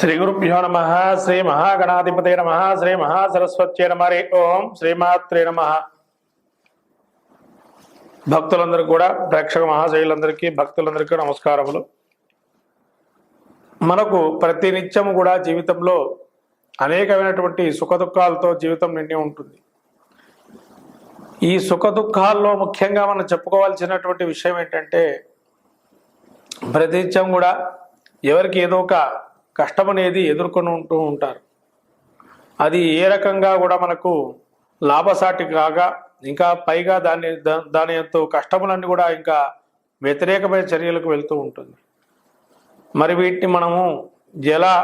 Shri గురుభ్యో నమ శ్రీ మహాగణాధిపతే నమ శ్రీ మహాసరస్వత్యే నమ హరి ఓం శ్రీమాత్రే నమ. భక్తులందరికీ కూడా ప్రేక్షక మహాశైలందరికీ భక్తులందరికీ నమస్కారములు. మనకు ప్రతి నిత్యము కూడా జీవితంలో అనేకమైనటువంటి సుఖదుఖాలతో జీవితం నిండి ఉంటుంది. ఈ సుఖదుఖాల్లో ముఖ్యంగా మనం చెప్పుకోవాల్సినటువంటి విషయం ఏంటంటే ప్రతి నిత్యం కూడా ఎవరికి ఏదో ఒక కష్టం అనేది ఎదుర్కొని ఉంటూ ఉంటారు. అది ఏ రకంగా కూడా మనకు లాభసాటి కాగా ఇంకా పైగా దాని దాని ఎంతో కష్టములన్నీ కూడా ఇంకా వ్యతిరేకమైన చర్యలకు వెళ్తూ ఉంటుంది. మరి వీటిని మనము ఎలా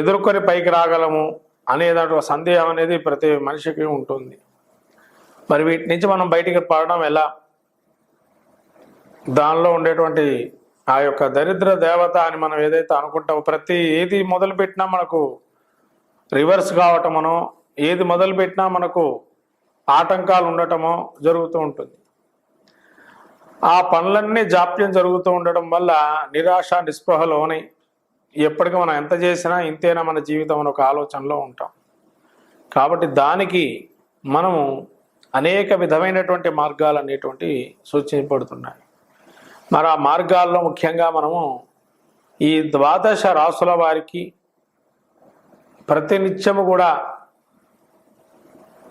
ఎదుర్కొని పైకి రాగలము అనే దాంట్లో సందేహం అనేది ప్రతి మనిషికి ఉంటుంది. మరి వీటి నుంచి మనం బయటికి పడడం ఎలా? దానిలో ఉండేటువంటి ఆ యొక్క దరిద్ర దేవత అని మనం ఏదైతే అనుకుంటామో ప్రతి ఏది మొదలు పెట్టినా మనకు రివర్స్ కావటమనో ఏది మొదలు పెట్టినా మనకు ఆటంకాలు ఉండటమో జరుగుతూ ఉంటుంది. ఆ పనులన్నీ జాప్యం జరుగుతూ ఉండడం వల్ల నిరాశ నిస్పృహలోని ఎప్పటికీ మనం ఎంత చేసినా ఇంతేనా మన జీవితం అని ఒక ఆలోచనలో ఉంటాం. కాబట్టి దానికి మనము అనేక విధమైనటువంటి మార్గాలు అనేటువంటివి సూచించబడుతున్నాయి మరి ఆ మార్గాల్లో ముఖ్యంగా మనము ఈ ద్వాదశ రాసుల వారికి ప్రతినిత్యము కూడా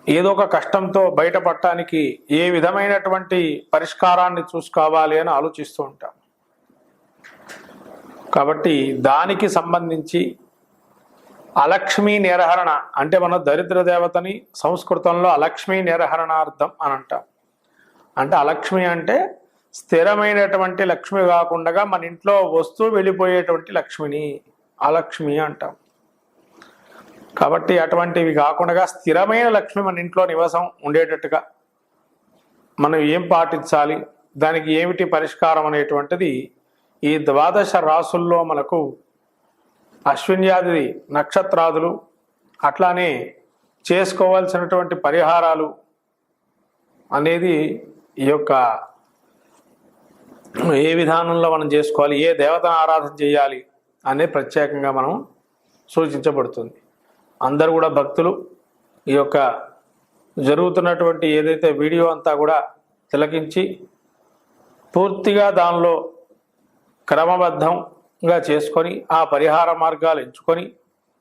ఏదో ఒక కష్టంతో బయటపడటానికి ఏ విధమైనటువంటి పరిష్కారాన్ని చూసుకోవాలి అని ఆలోచిస్తూ ఉంటాం. కాబట్టి దానికి సంబంధించి అలక్ష్మీ నిరహరణ అంటే మన దరిద్ర దేవతని సంస్కృతంలో అలక్ష్మీ నిరహరణార్థం అని అంటాం. అంటే అలక్ష్మి అంటే స్థిరమైనటువంటి లక్ష్మి కాకుండా మన ఇంట్లో వస్తువు వెళ్ళిపోయేటువంటి లక్ష్మిని అలక్ష్మి అంటాం. కాబట్టి అటువంటివి కాకుండా స్థిరమైన లక్ష్మి మన ఇంట్లో నివాసం ఉండేటట్టుగా మనం ఏం పాటించాలి దానికి ఏమిటి పరిష్కారం అనేటువంటిది ఈ ద్వాదశ రాసుల్లో మనకు అశ్విన్యాది నక్షత్రాదులు అట్లానే చేసుకోవాల్సినటువంటి పరిహారాలు అనేది ఈ యొక్క ఏ విధానంలో మనం చేసుకోవాలి ఏ దేవతను ఆరాధన చేయాలి అనే ప్రత్యేకంగా మనం సూచించబడుతుంది. అందరూ కూడా భక్తులు ఈ యొక్క జరుగుతున్నటువంటి ఏదైతే వీడియో అంతా కూడా తిలకించి పూర్తిగా దానిలో క్రమబద్ధంగా చేసుకొని ఆ పరిహార మార్గాలు ఎంచుకొని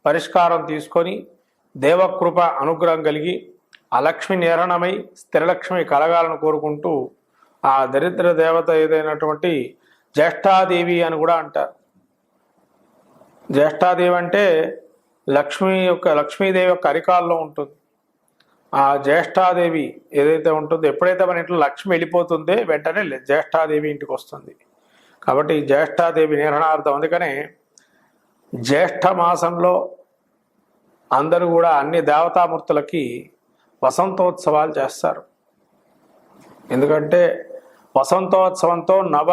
పరిష్కారం తీసుకొని దేవకృప అనుగ్రహం కలిగి అలక్ష్మి నిరణమై స్థిరలక్ష్మి కలగాలని కోరుకుంటూ ఆ దరిద్ర దేవత ఏదైనటువంటి జ్యేష్ఠాదేవి అని కూడా అంటారు. జ్యేష్ఠాదేవి అంటే లక్ష్మి యొక్క లక్ష్మీదేవి యొక్క అరికాల్లో ఉంటుంది. ఆ జ్యేష్ఠాదేవి ఏదైతే ఉంటుందో ఎప్పుడైతే మన ఇంట్లో లక్ష్మి వెళ్ళిపోతుందో వెంటనే జ్యేష్ఠాదేవి ఇంటికి వస్తుంది. కాబట్టి జ్యేష్ఠాదేవి నిర్హణార్థం. అందుకనే జ్యేష్ఠ మాసంలో అందరూ కూడా అన్ని దేవతామూర్తులకి వసంతోత్సవాలు చేస్తారు. ఎందుకంటే వసంతోత్సవంతో నవ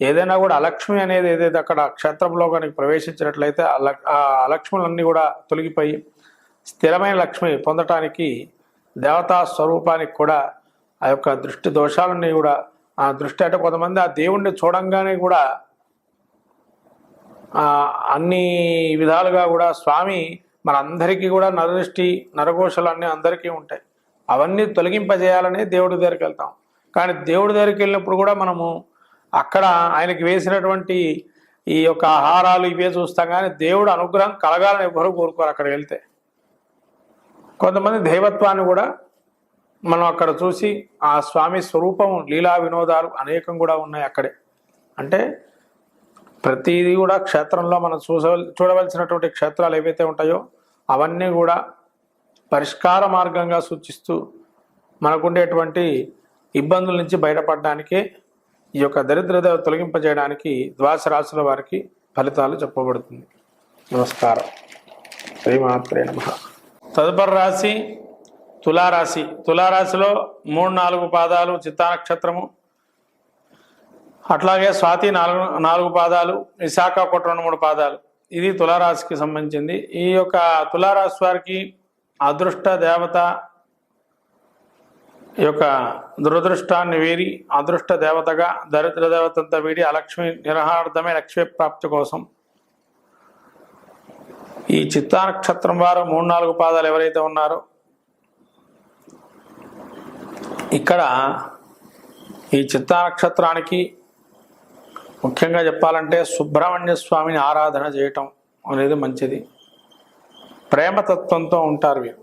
ఏదైనా కూడా అలక్ష్మి అనేది ఏదైతే అక్కడ క్షేత్రంలో కనుక ప్రవేశించినట్లయితే ఆ అలక్ష్ములన్నీ కూడా తొలగిపోయి స్థిరమైన లక్ష్మి పొందటానికి దేవతా స్వరూపానికి కూడా ఆ యొక్క దృష్టి దోషాలన్నీ కూడా ఆ దృష్టి అంటే కొంతమంది ఆ దేవుణ్ణి చూడంగానే కూడా అన్ని విధాలుగా కూడా స్వామి మనందరికీ కూడా నరదృష్టి నరఘోషలు అన్నీ అందరికీ ఉంటాయి. అవన్నీ తొలగింపజేయాలని దేవుడి దగ్గరికి వెళ్తాం. కానీ దేవుడి దగ్గరికి వెళ్ళినప్పుడు కూడా మనము అక్కడ ఆయనకి వేసినటువంటి ఈ యొక్క ఆహారాలు ఇవే చూస్తాం కానీ దేవుడు అనుగ్రహం కలగాలని ఎవరు కోరుకోరు అక్కడ వెళ్తే. కొంతమంది దైవత్వాన్ని కూడా మనం అక్కడ చూసి ఆ స్వామి స్వరూపం లీలా వినోదాలు అనేకం కూడా ఉన్నాయి అక్కడే. అంటే ప్రతిదీ కూడా క్షేత్రంలో మనం చూస చూడవలసినటువంటి క్షేత్రాలు ఏవైతే ఉంటాయో అవన్నీ కూడా పరిష్కార మార్గంగా సూచిస్తూ మనకుండేటువంటి ఇబ్బందుల నుంచి బయటపడడానికే ఈ యొక్క దరిద్రత తొలగింపజేయడానికి ద్వాస రాశుల వారికి ఫలితాలు చెప్పబడుతుంది. నమస్కారం. శ్రీమాత్రే నమ. తదుపరి రాశి తులారాశి. తులారాశిలో మూడు నాలుగు పాదాలు చిత్తా నక్షత్రము అట్లాగే స్వాతి నాలుగు నాలుగు పాదాలు విశాఖ ఒకటి రెండు మూడు పాదాలు. ఇది తులారాశికి సంబంధించింది. ఈ యొక్క తులారాశి వారికి అదృష్ట దేవత ఈ యొక్క దురదృష్టాన్ని వీరి అదృష్ట దేవతగా దరిద్ర దేవతంతా వీడి అలక్ష్మి నిరహార్థమే లక్ష్మీ ప్రాప్తి కోసం. ఈ చిత్తా నక్షత్రం వారు మూడు నాలుగు పాదాలు ఎవరైతే ఉన్నారో ఇక్కడ ఈ చిత్తా నక్షత్రానికి ముఖ్యంగా చెప్పాలంటే సుబ్రహ్మణ్య స్వామిని ఆరాధన చేయటం అనేది మంచిది. ప్రేమతత్వంతో ఉంటారు వీరు.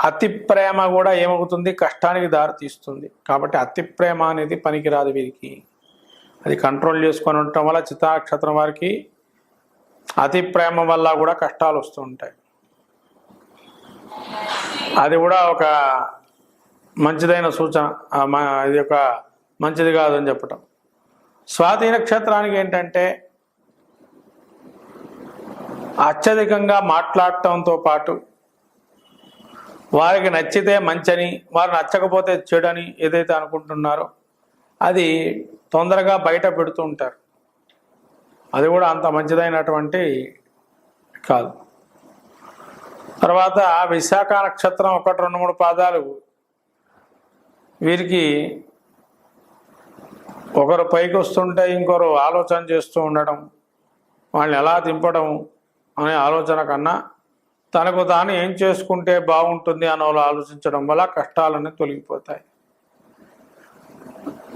అతి ప్రేమ కూడా ఏమవుతుంది? కష్టానికి దారి తీస్తుంది. కాబట్టి అతి ప్రేమ అనేది పనికిరాదు వీరికి. అది కంట్రోల్ చేసుకొని ఉండటం వల్ల చిత్తాక్షత్రం వారికి అతి ప్రేమ వల్ల కూడా కష్టాలు వస్తూ ఉంటాయి. అది కూడా ఒక మంచిదైన సూచన. ఇది ఒక మంచిది కాదని చెప్పటం. స్వాతి నక్షత్రానికి ఏంటంటే అత్యధికంగా మాట్లాడటంతో పాటు వారికి నచ్చితే మంచని వారు నచ్చకపోతే చెడని ఏదైతే అనుకుంటున్నారో అది తొందరగా బయట పెడుతూ ఉంటారు. అది కూడా అంత మంచిదైనటువంటి కాదు. తర్వాత విశాఖ నక్షత్రం ఒకటి రెండు మూడు పాదాలు వీరికి ఒకరు పైకి వస్తుంటే ఇంకొకరు ఆలోచన చేస్తూ ఉండడం వాళ్ళని ఎలా దింపడం అనే ఆలోచన కన్నా తనకు తాను ఏం చేసుకుంటే బాగుంటుంది అని వాళ్ళు ఆలోచించడం వల్ల కష్టాలన్నీ తొలగిపోతాయి.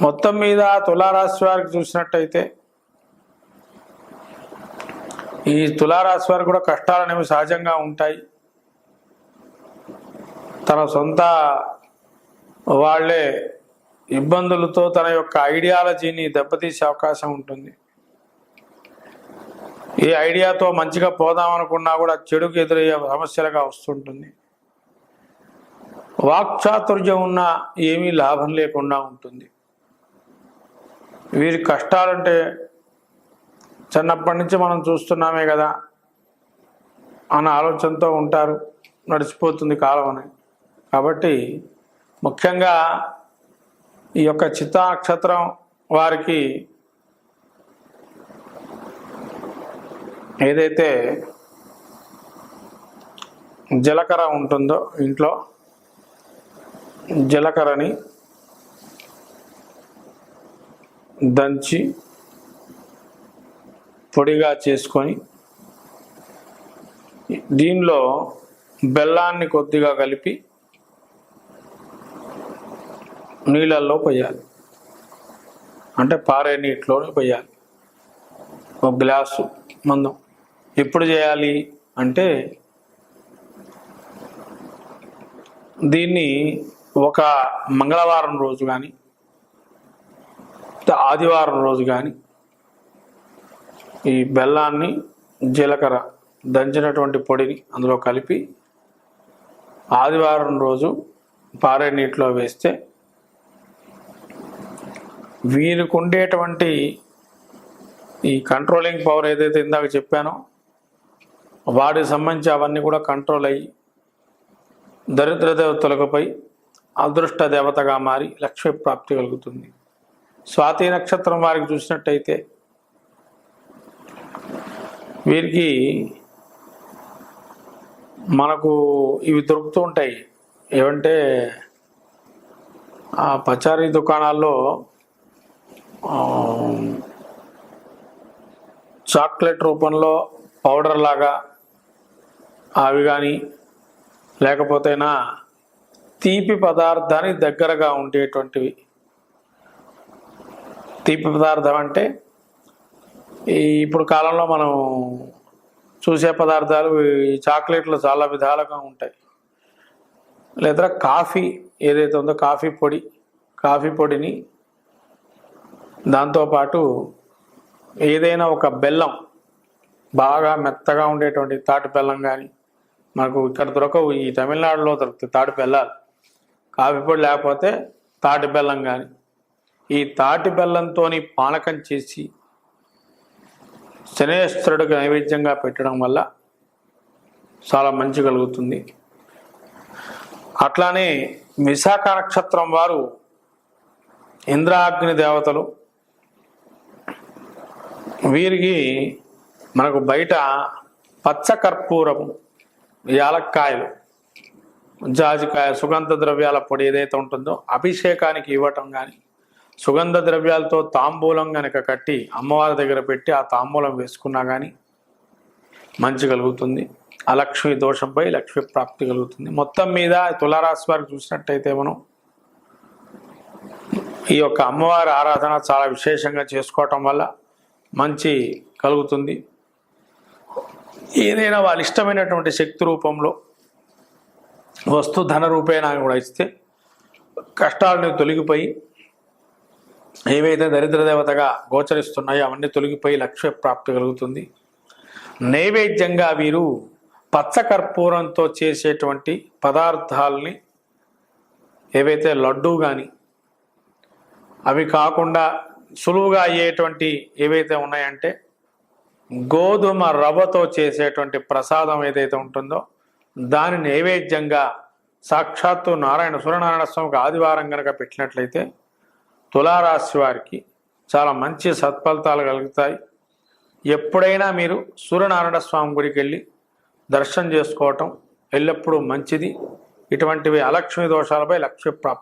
మొత్తం మీద తులారాశి వారికి చూసినట్టయితే ఈ తులారాశి వారికి కూడా కష్టాలు అనేవి సహజంగా ఉంటాయి. తన సొంత వాళ్ళే ఇబ్బందులతో తన యొక్క ఐడియాలజీని దెబ్బతీసే అవకాశం ఉంటుంది. ఈ ఐడియాతో మంచిగా పోదాం అనుకున్నా కూడా చెడుకు ఎదురయ్యే సమస్యలుగా వస్తుంటుంది. వాక్చాతుర్యం ఉన్న ఏమీ లాభం లేకుండా ఉంటుంది. వీరి కష్టాలంటే చిన్నప్పటి నుంచి మనం చూస్తున్నామే కదా అన్న ఆలోచనతో ఉంటారు నడిచిపోతుంది కాలం అని కాబట్టి ముఖ్యంగా ఈ యొక్క చిత్తా నక్షత్రం వారికి ఏదైతే జీలకర్ర ఉంటుందో ఇంట్లో జీలకర్రని దంచి పొడిగా చేసుకొని దీనిలో బెల్లాన్ని కొద్దిగా కలిపి నీళ్ళల్లో పోయాలి. అంటే పారే నీటిలోనే పోయాలి. ఒక గ్లాసు మందం. ఎప్పుడు చేయాలి అంటే దీన్ని ఒక మంగళవారం రోజు కానీ ఆదివారం రోజు కానీ ఈ బెల్లాన్ని జీలకర్ర దంచినటువంటి పొడిని అందులో కలిపి ఆదివారం రోజు పారే నీటిలో వేస్తే వీరికి ఉండేటువంటి ఈ కంట్రోలింగ్ పవర్ ఏదైతే ఇందాక చెప్పానో వాడికి సంబంధించి అవన్నీ కూడా కంట్రోల్ అయ్యి దరిద్ర దేవతలకుపై అదృష్ట దేవతగా మారి లక్ష్మీ ప్రాప్తి కలుగుతుంది. స్వాతి నక్షత్రం వారికి చూసినట్టయితే వీరికి మనకు ఇవి దొరుకుతూ ఉంటాయి. ఏమంటే ఆ పచారీ దుకాణాల్లో చాక్లెట్ రూపంలో పౌడర్ లాగా అవి కానీ లేకపోతేనా తీపి పదార్థానికి దగ్గరగా ఉండేటువంటివి. తీపి పదార్థం అంటే ఈ ఇప్పుడు కాలంలో మనం చూసే పదార్థాలు ఈ చాక్లెట్లు చాలా విధాలుగా ఉంటాయి. లేదా కాఫీ ఏదైతే ఉందో కాఫీ పొడి కాఫీ పొడిని దాంతోపాటు ఏదైనా ఒక బెల్లం బాగా మెత్తగా ఉండేటువంటి తాటి బెల్లం కానీ మనకు ఇక్కడ దొరకవు. ఈ తమిళనాడులో దొరుకుతాయి. తాటి బెల్లాలు. కాఫీ పొడి లేకపోతే తాటి బెల్లం కానీ ఈ తాటి బెల్లంతో పానకం చేసి శనేశ్వరుడికి నైవేద్యంగా పెట్టడం వల్ల చాలా మంచి కలుగుతుంది. అట్లానే విశాఖ నక్షత్రం వారు ఇంద్రాగ్ని దేవతలు. వీరికి మనకు బయట పచ్చకర్పూరము యాలక్కాయలు జాజికాయ సుగంధ ద్రవ్యాల పొడి ఏదైతే ఉంటుందో అభిషేకానికి ఇవ్వటం కానీ సుగంధ ద్రవ్యాలతో తాంబూలం కనుక కట్టి అమ్మవారి దగ్గర పెట్టి ఆ తాంబూలం వేసుకున్నా కానీ మంచి కలుగుతుంది. అలక్ష్మి దోషంపై లక్ష్మి ప్రాప్తి కలుగుతుంది. మొత్తం మీద తులారాశి వారికి చూసినట్టయితే మనం ఈ యొక్క అమ్మవారి ఆరాధన చాలా విశేషంగా చేసుకోవటం వల్ల మంచి కలుగుతుంది. ఏదైనా వాళ్ళ ఇష్టమైనటువంటి శక్తి రూపంలో వస్తు ధన రూపేణా కూడా ఇస్తే కష్టాలను తొలగిపోయి ఏవైతే దరిద్ర దేవతగా గోచరిస్తున్నాయో అవన్నీ తొలగిపోయి లక్ష్య ప్రాప్తి కలుగుతుంది. నైవేద్యంగా వీరు పచ్చకర్పూరంతో చేసేటువంటి పదార్థాలని ఏవైతే లడ్డూ కానీ అవి కాకుండా సులువుగా అయ్యేటువంటి ఏవైతే ఉన్నాయంటే గోధుమ రవ్వతో చేసేటువంటి ప్రసాదం ఏదైతే ఉంటుందో దాని నైవేద్యంగా సాక్షాత్తు నారాయణ సూర్యనారాయణ స్వామికి ఆదివారం కనుక పెట్టినట్లయితే తులారాశి వారికి చాలా మంచి సత్ఫలితాలు కలుగుతాయి. ఎప్పుడైనా మీరు సూర్యనారాయణ స్వామి గుడికి వెళ్ళి దర్శనం చేసుకోవటం ఎల్లప్పుడూ మంచిది. ఇటువంటివి అలక్ష్మి దోషాలపై లక్ష్య ప్రాప్తి